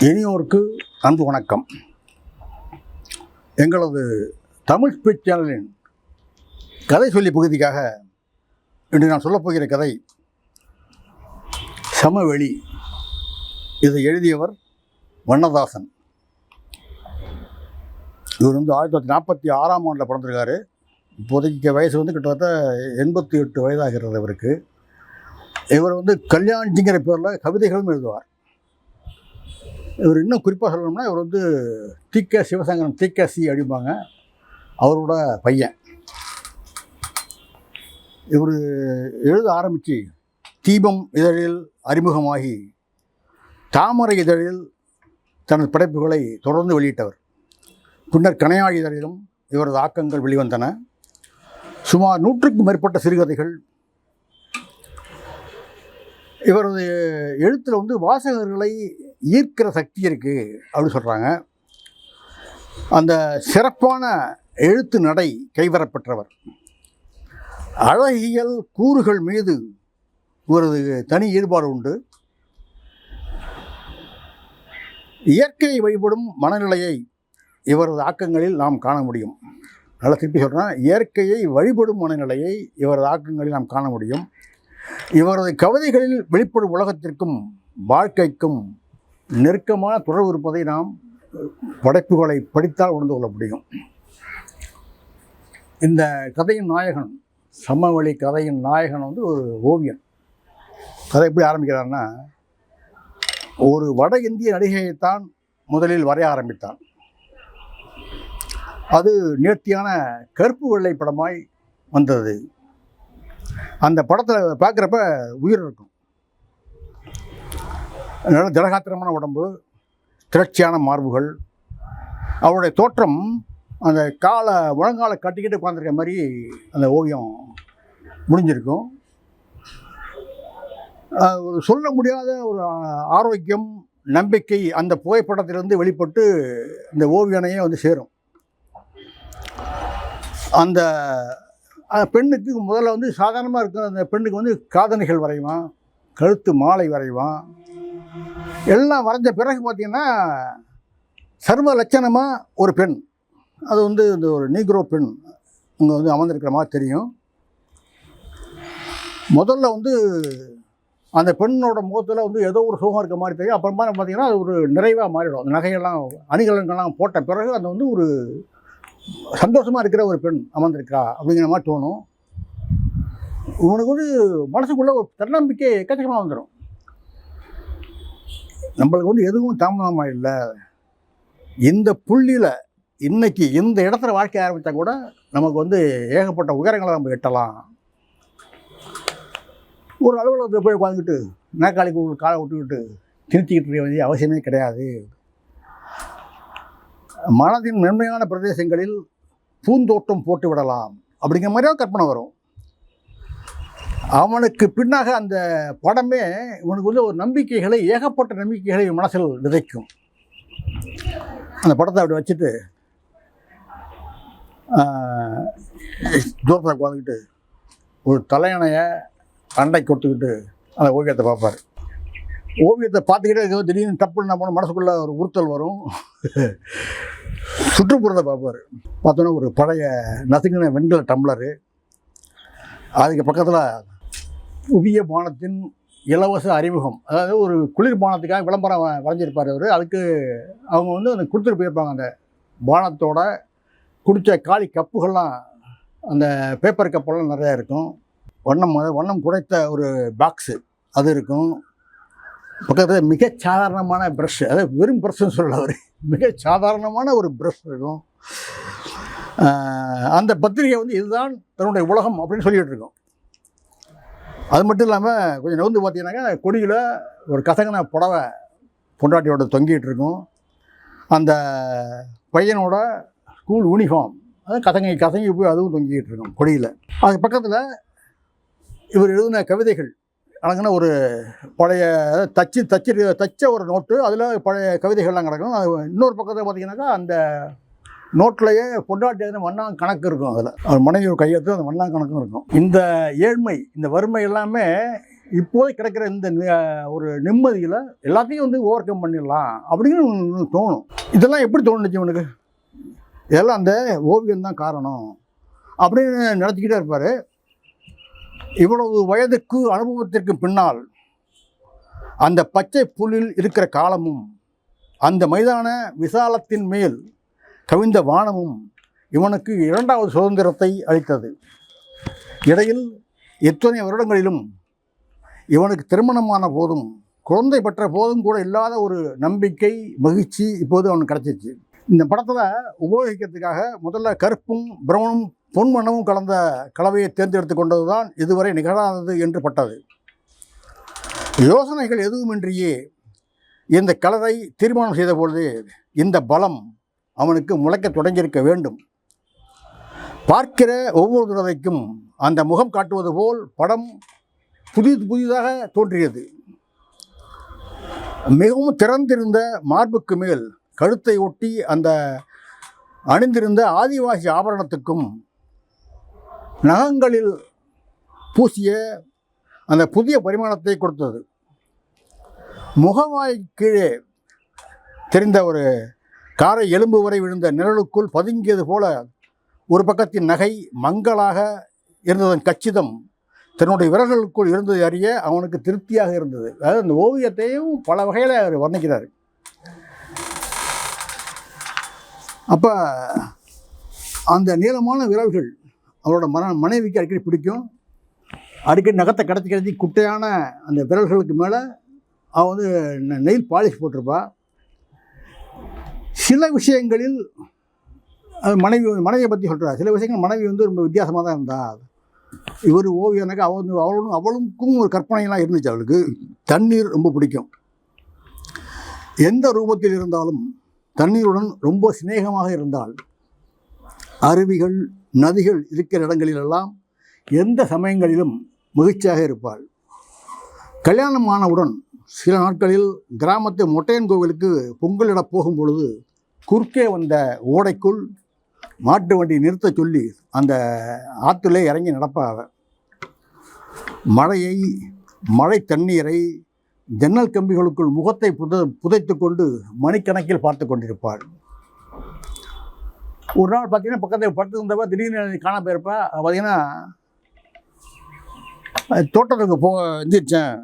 இனியோருக்கு அன்பு வணக்கம். எங்களது தமிழ் ஸ்பீச் சேனலின் கதை சொல்லி பகுதிக்காக இன்று நான் சொல்லப் போகிற கதை சமவெளி. இதை எழுதியவர் வண்ணதாசன். இவர் வந்து ஆயிரத்தி தொள்ளாயிரத்தி நாற்பத்தி ஆறாம் ஆண்டில் பிறந்திருக்காரு. இப்போதைக்கு வயசு வந்து கிட்டத்தட்ட எண்பத்தி எட்டு வயதாகிறது இவருக்கு இவர் வந்து கல்யாண்ஜிங்கிற பேரில் கவிதைகளும் எழுதுவார். இவர் இன்னும் குறிப்பாக சொல்லணும்னா இவர் வந்து டிக சிவசங்கரன் டிக சி அப்படிம்பாங்க. அவரோட பையன். இவர் எழுத ஆரம்பித்து தீபம் இதழில் அறிமுகமாகி தாமரை இதழில் தனது படைப்புகளை தொடர்ந்து வெளியிட்டவர். பின்னர் கனையாழி இதழிலும் இவரது ஆக்கங்கள் வெளிவந்தன. சுமார் நூற்றுக்கும் மேற்பட்ட சிறுகதைகள். இவரது எழுத்தில் வந்து வாசகர்களை ஈர்க்கிற சக்தி இருக்குது அப்படின்னு சொல்கிறாங்க அந்த சிறப்பான எழுத்து நடை கைவரப்பெற்றவர். அழகியல் கூறுகள் மீது இவரது தனி ஈடுபாடு உண்டு. இயற்கையை வழிபடும் மனநிலையை இவரது ஆக்கங்களில் நாம் காண முடியும். நல்லா திருப்பி சொல்கிறேன் இயற்கையை வழிபடும் மனநிலையை இவரது ஆக்கங்களில் நாம் காண முடியும். இவரது கவிதைகளில் வெளிப்படும் உலகத்திற்கும் வாழ்க்கைக்கும் நெருக்கமான தொடர்பு இருப்பதை நாம் படைப்புகளை படித்தால் உணர்ந்து கொள்ள முடியும். இந்த கதையின் நாயகன் சமவெளி கதையின் நாயகன் வந்து ஒரு ஓவியன். கதை எப்படி ஆரம்பிக்கிறான்னா ஒரு வட இந்திய நடிகையைத்தான் முதலில் வரைய ஆரம்பித்தான். அது நேர்த்தியான கருப்பு வெள்ளை படமாய் வந்தது. அந்த படத்தில் பார்க்குறப்ப உயிர் இருக்கும். அதனால் திடகாத்திரமான உடம்பு திரட்சியான மார்புகள் அவருடைய தோற்றம் அந்த காலை முழங்காலை கட்டிக்கிட்டு உட்காந்துருக்க மாதிரி அந்த ஓவியம் முடிஞ்சிருக்கும். ஒரு சொல்ல முடியாத ஒரு ஆரோக்கியம் நம்பிக்கை அந்த புகைப்படத்திலிருந்து வெளிப்பட்டு இந்த ஓவியனையே வந்து சேரும். அந்த அந்த பெண்ணுக்கு முதல்ல வந்து சாதாரணமாக இருக்கிற அந்த பெண்ணுக்கு வந்து காதணிகள் வரைவான் கழுத்து மாலை வரைவான் எல்லாம் வரைஞ்ச பிறகு பார்த்தீங்கன்னா சர்வ லட்சணமாக ஒரு பெண். அது வந்து இந்த ஒரு நீக்ரோ பெண். இங்கே வந்து அமர்ந்திருக்கிற மாதிரி தெரியும். முதல்ல வந்து அந்த பெண்ணோட முகத்தில் வந்து ஏதோ ஒரு சுகம் இருக்க மாதிரி தெரியும். அப்புறமா பார்த்திங்கன்னா அது ஒரு நிறைவாக மாறிடும். அந்த நகையெல்லாம் அணிகலன்கள்லாம் போட்ட பிறகு அந்த வந்து ஒரு சந்தோஷமாக இருக்கிற ஒரு பெண் அமர்ந்திருக்கா அப்படிங்கிற மாதிரி தோணும். உனக்கு வந்து மனசுக்குள்ளே ஒரு தன்னம்பிக்கை எக்கச்சக்கமாக வந்துடும் நம்மளுக்கு வந்து எதுவும் தாமதமாக இல்லை. இந்த புள்ளியில் இன்னைக்கு இந்த இடத்துல வாழ்க்கை ஆரம்பித்தா கூட நமக்கு வந்து ஏகப்பட்ட உயரங்களை நம்ம எட்டலாம். ஒரு அலுவலகத்தில் போய் உட்காந்துக்கிட்டு நாக்காளிக்கு ஒரு காலை விட்டுக்கிட்டு திருத்திக்கிட்டு இருக்க வேண்டிய அவசியமே கிடையாது. மனதின் மென்மையான பிரதேசங்களில் பூந்தோட்டம் போட்டு விடலாம். அப்படிங்கிற மாதிரியாக கற்பனை வரும். அவனுக்கு பின்னாக அந்த படமே இவனுக்கு வந்து ஒரு நம்பிக்கைகளை ஏகப்பட்ட நம்பிக்கைகளை இவன் மனசில் விதைக்கும். அந்த படத்தை அப்படி வச்சுட்டு ஆஹ், தூரத்தில் உட்காந்துக்கிட்டு ஒரு தலையணையை அண்டை கொடுத்துக்கிட்டு அந்த ஓவியத்தை பார்ப்பார். ஓவியத்தை பார்த்துக்கிட்டே இருக்கிறது திடீர்னு டப்புன்னு நம்ம மனசுக்குள்ளே ஒரு உறுத்தல் வரும். சுற்றுப்புறத்தை பார்ப்பார். பார்த்தோன்னா ஒரு பழைய நசுங்கின வெண்கல டம்ளரு. அதுக்கு பக்கத்தில் புதிய பானத்தின் இலவச அறிமுகம். அதாவது ஒரு குளிர்பானத்துக்காக விளம்பரம் வரைஞ்சிருப்பார் அவர். அதுக்கு அவங்க வந்து அந்த கொடுத்துட்டு போயிருப்பாங்க அந்த பானத்தோட குடித்த காலி கப்புகள்லாம் அந்த பேப்பர் கப்பெல்லாம் நிறையா இருக்கும். வண்ணம் அதாவது வண்ணம் குறைத்த ஒரு பாக்ஸு அது இருக்கும். பக்கத்தில் மிக சாதாரணமான ப்ரஷ் அதாவது வெறும் ப்ரஷ்னு சொல்லல அவர். மிக சாதாரணமான ஒரு ப்ரஷ் இருக்கும். அந்த பத்திரிகை வந்து இதுதான் தன்னுடைய உலகம் அப்படின்னு சொல்லிகிட்டு இருக்கோம். அது மட்டும் இல்லாமல் கொஞ்சம் நவுந்து பார்த்தீங்கன்னாக்கா கொடியில் ஒரு கசங்கின புடவை பொண்டாட்டியோட தொங்கிட்டு இருக்கும். அந்த பையனோட ஸ்கூல் யூனிஃபார்ம் அது கசங்கி கசங்கி போய் அதுவும் தொங்கிக்கிட்டு இருக்கும் கொடியில். அது பக்கத்தில் இவர் எழுதின கவிதைகள் அடங்கின ஒரு பழைய அதாவது தச்சு தச்சு தச்ச ஒரு நோட்டு அதில் பழைய கவிதைகள்லாம் கிடக்கும். அது இன்னொரு பக்கத்தில் பார்த்தீங்கன்னாக்கா அந்த நோட்லேயே பொண்டாட்டி எதுனா வண்ணாங்க கணக்கு இருக்கும் அதில். அவர் மனைவி கையெழுத்து அந்த வண்ணா கணக்கும் இருக்கும். இந்த ஏழ்மை இந்த வறுமை எல்லாமே இப்போது கிடைக்கிற இந்த ஒரு நிம்மதியில் எல்லாத்தையும் வந்து ஓவர் கம் பண்ணிடலாம் அப்படின்னு தோணும். இதெல்லாம் எப்படி தோணுச்சு உனக்கு இதெல்லாம் அந்த ஓவியம் தான் காரணம் அப்படின்னு நினச்சிக்கிட்டே இருப்பார். இவ்வளவு வயதுக்கு அனுபவத்திற்கு பின்னால் அந்த பச்சை புல்லில் இருக்கிற காலமும் அந்த மைதான விசாலத்தின் மேல் கவிந்த வானமும் இவனுக்கு இரண்டாவது சுதந்திரத்தை அளித்தது. இடையில் எத்தனை வருடங்களிலும் இவனுக்கு திருமணமான போதும் குழந்தை பெற்ற போதும் கூட இல்லாத ஒரு நம்பிக்கை மகிழ்ச்சி இப்போது அவனுக்கு கிடச்சிச்சு. இந்த படத்தில் உபயோகிக்கிறதுக்காக முதல்ல கருப்பும் பிரவுனும் பொன்மணமும் கலந்த கலவையை தேர்ந்தெடுத்து கொண்டது தான் இதுவரை நிகழாதது என்று பட்டது. யோசனைகள் எதுவுமின்றியே இந்த கலரை தீர்மானம் செய்த பொழுது இந்த பலம் அவனுக்கு முளைக்க தொடங்கியிருக்க வேண்டும். பார்க்கிற ஒவ்வொரு தடவைக்கும் அந்த முகம் காட்டுவது போல் படம் புதிது புதிதாக தோன்றியது. மிகவும் திறந்திருந்த மார்புக்கு மேல் கழுத்தை ஒட்டி அந்த அணிந்திருந்த ஆதிவாசி ஆபரணத்துக்கும் நகங்களில் பூசிய அந்த புதிய பரிமாணத்தை கொடுத்தது. முகவாய் கீழே தெரிந்த ஒரு காரை எலும்பு வரை விழுந்த நிழலுக்குள் பதுங்கியது போல ஒரு பக்கத்தின் நகை மங்களாக இருந்ததன் கச்சிதம் தன்னுடைய விரல்களுக்குள் இருந்ததை அறிய அவனுக்கு திருப்தியாக இருந்தது. அதாவது அந்த ஓவியத்தையும் பல வகையில் அவர் வர்ணிக்கிறார். அப்போ அந்த நீளமான விரல்கள் அவரோட மன மனைவிக்கு அடிக்கடி பிடிக்கும். அடிக்கடி நகத்தை கடத்தி கடத்தி குட்டையான அந்த விரல்களுக்கு மேலே அவன் வந்து நெயில் பாலிஷ் போட்டிருப்பாள் சில விஷயங்களில் மனைவி மனைவியை பற்றி சொல்கிறார் சில விஷயங்கள் மனைவி வந்து ரொம்ப வித்தியாசமாக தான் இருந்தா. இவர் ஓவியனாக்க அவ வந்து அவளும் அவளுக்கும் ஒரு கற்பனையெல்லாம் இருந்துச்சு அவளுக்கு. தண்ணீர் ரொம்ப பிடிக்கும். எந்த ரூபத்தில் இருந்தாலும் தண்ணீருடன் ரொம்ப சிநேகமாக இருந்தால் அருவிகள் நதிகள் இருக்கிற இடங்களிலெல்லாம் எந்த சமயங்களிலும் மகிழ்ச்சியாக இருப்பாள். கல்யாணம் ஆனவுடன் சில நாட்களில் கிராமத்து மொட்டையன் கோவிலுக்கு பொங்கலிட போகும் பொழுது குறுக்கே வந்த ஓடைக்குள் மாட்டு வண்டி நிறுத்தச் சொல்லி அந்த ஆற்றுல இறங்கி நடப்பா மழையை மழை தண்ணீரை ஜன்னல் கம்பிகளுக்குள் முகத்தை புத புதைத்து கொண்டு மணிக்கணக்கில் பார்த்து கொண்டிருப்பாள். ஒரு நாள் பார்த்தீங்கன்னா பக்கத்தில் படுத்து திடீர்னு காண போயிருப்பா. பார்த்தீங்கன்னா தோட்டத்துக்கு போ எந்திரிச்சேன்.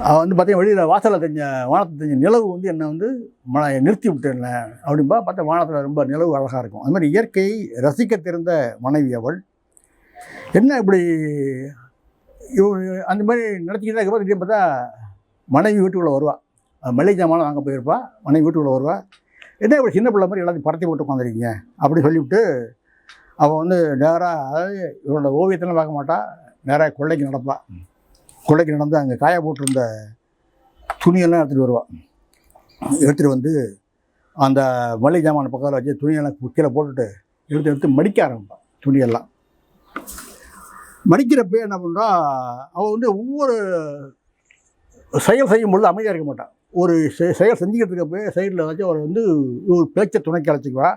வந்து பார்த்தீங்கன்னா வெளியில் வாசலில் தெரிஞ்ச வானத்தில் தெரிஞ்ச நிலவு வந்து என்னை வந்து மழை நிறுத்தி விட்டேன் அப்படின்பா பார்த்தா வானத்தில் ரொம்ப நிலவு அழகாக இருக்கும். அது மாதிரி இயற்கையை ரசிக்க தெரிந்த மனைவி அவள். என்ன இப்படி இவ- அந்த மாதிரி நடத்திக்கிட்டே இருக்கப்போ பார்த்தா மனைவி வீட்டுக்குள்ளே வருவாள் மளிகை ஜாமான் வாங்க போயிருப்பாள் மனைவி வீட்டுக்குள்ளே வருவாள் என்ன இப்படி சின்ன பிள்ளை மாதிரி எல்லாத்தையும் படத்தை போட்டு உட்காந்துருக்கீங்க அப்படி சொல்லிவிட்டு அவள் வந்து நேராக அதாவது இவரோட ஓவியத்தெல்லாம் பார்க்க மாட்டாள் நேராக கொள்ளைக்கு நடப்பாள் கொள்ளைக்கு நடந்து அங்கே காய போட்டிருந்த துணியெல்லாம் எடுத்துகிட்டு வருவாள் எடுத்துகிட்டு வந்து அந்த மளிகை ஜாமான பக்கத்தில் வச்சு துணியெல்லாம் கீழே போட்டுட்டு எடுத்து எடுத்து மடிக்க ஆரம்பிப்பாள் துணியெல்லாம். மடிக்கிறப்ப என்ன பண்ணுறா அவள் வந்து ஒவ்வொரு செயல் செய்யும் பொழுது அமைதியாக இருக்க மாட்டான் ஒரு செ- செயல் செஞ்சுக்கிட்டு இருக்கப்ப சைடில் வச்சு அவள் வந்து ஒரு பேச்சை துணைக்கு அழைச்சிக்குவா.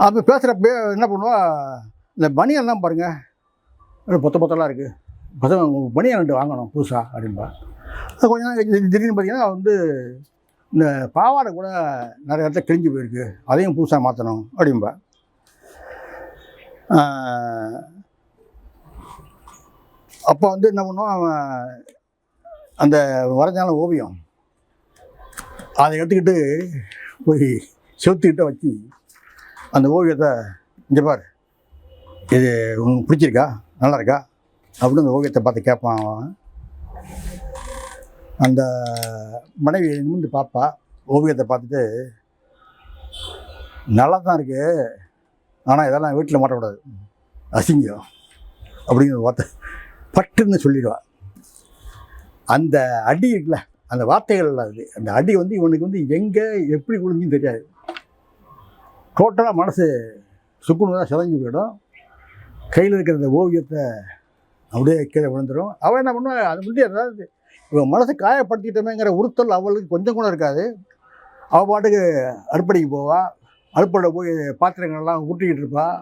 அப்போ பேசுகிறப்ப என்ன பண்ணுவா இந்த மணியெல்லாம் பாருங்கள் பொத்த பொத்தலாம் இருக்குது பசங்க பனியன் ரெண்டு வாங்கணும் புதுசாக அப்படின்பா அது கொஞ்ச நாள் திடீர்னு பார்த்தீங்கன்னா வந்து இந்த பாவாடை கூட நிறைய இடத்துல கிழிஞ்சு போயிருக்கு. அதையும் புதுசாக மாற்றணும் அப்படின்பா அப்போ வந்து என்ன பண்ணுவான் அவன் அந்த வரைஞ்சாலும் ஓவியம் அதை எடுத்துக்கிட்டு போய் செவுத்துக்கிட்ட வச்சு அந்த ஓவியத்தை இங்கே பாரு. இது உங்களுக்கு பிடிச்சிருக்கா? நல்லா இருக்கா? அப்படின்னு அந்த ஓவியத்தை பார்த்து கேட்பான் அவன். அந்த மனைவி நிமிந்து பார்ப்பா. ஓவியத்தை பார்த்துட்டு நல்லா தான் இருக்குது ஆனால் இதெல்லாம் வீட்டில் மாட்டக்கூடாது. அசிங்கம். அப்படிங்கிற வார்த்தை பட்டுன்னு சொல்லிடுவா. அந்த அடி இருக்குல்ல அந்த வார்த்தைகள் அது அந்த அடி வந்து இவனுக்கு வந்து எங்கே எப்படி குளிஞ்சுன்னு தெரியாது. டோட்டலாக மனசு சுக்குனு தான் சிதைஞ்சு போயிடும். கையில் இருக்கிற அந்த ஓவியத்தை அப்படியே கீழே விழுந்துடும் அவள் என்ன பண்ணுவா அது வந்து அதாவது இவன் மனசை காயப்படுத்திட்டோமேங்கிற உறுத்தல் அவளுக்கு கொஞ்சம் கூட இருக்காது. அவள் பாட்டுக்கு அடுப்படிக்கு போவா. அடுப்படை போய் பாத்திரங்கள்லாம் ஊட்டிக்கிட்டு இருப்பாள்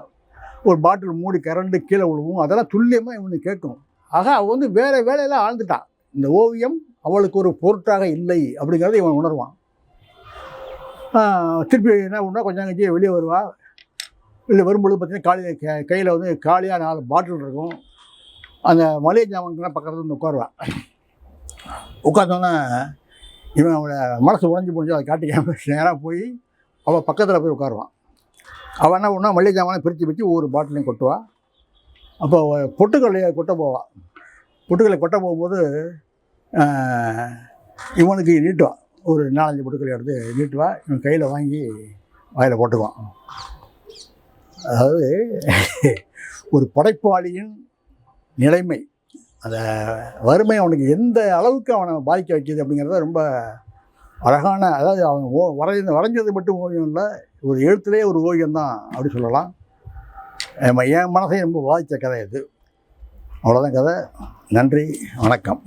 ஒரு பாட்டில் மூடி கரண்டு கீழே விழுவும். அதெல்லாம் துல்லியமாக இவனுக்கு கேட்கும். ஆக அவள் வந்து வேறு வேலையில் ஆழ்ந்துட்டான் இந்த ஓவியம் அவளுக்கு ஒரு பொருட்டாக இல்லை அப்படிங்கிறத இவன் உணர்வான். திருப்பி என்ன பண்ணால் கொஞ்சம் கழிச்சு வெளியே வருவாள் வெளியே வரும்பொழுது பார்த்திங்கன்னா காலி கையில் வந்து காலியாக நாலு பாட்டில் இருக்கும். அந்த மளிகை ஜாமான்லாம் பக்கத்தில் வந்து உட்காருவான் உட்காந்தோன்னே இவன் அவளை மனசு உடஞ்சி முடிஞ்சு அதை காட்டிக்காம நேராக போய் அவள் பக்கத்தில் போய் உட்காருவான். அவள் என்ன பண்ணா மளிகை ஜாமானை பிரித்து பிரித்து ஒவ்வொரு பாட்டிலையும் கொட்டுவாள் அப்போ அவ பொட்டுக்கல்லையை கொட்ட போவாள் பொட்டுக்கல்லை கொட்ட போகும்போது இவனுக்கு நீட்டுவான் ஒரு நாலஞ்சு பொட்டுக்கல்லை எடுத்து நீட்டுவா. இவன் கையில் வாங்கி வாயில் போட்டுக்குவான். அதாவது ஒரு படைப்பாளியின் நிலைமை. அந்த வறுமை அவனுக்கு எந்த அளவுக்கு அவனை பாதிக்க வைக்கிது அப்படிங்கிறத ரொம்ப அழகான அதாவது அவன் ஓ வரைய வரைஞ்சது மட்டும் ஓவியம் இல்லை ஒரு எழுத்துலேயே ஒரு ஓவியம் தான் அப்படி சொல்லலாம். என் மனசையும் ரொம்ப பாதித்த கதை இது அவ்வளோதான் கதை. நன்றி வணக்கம்.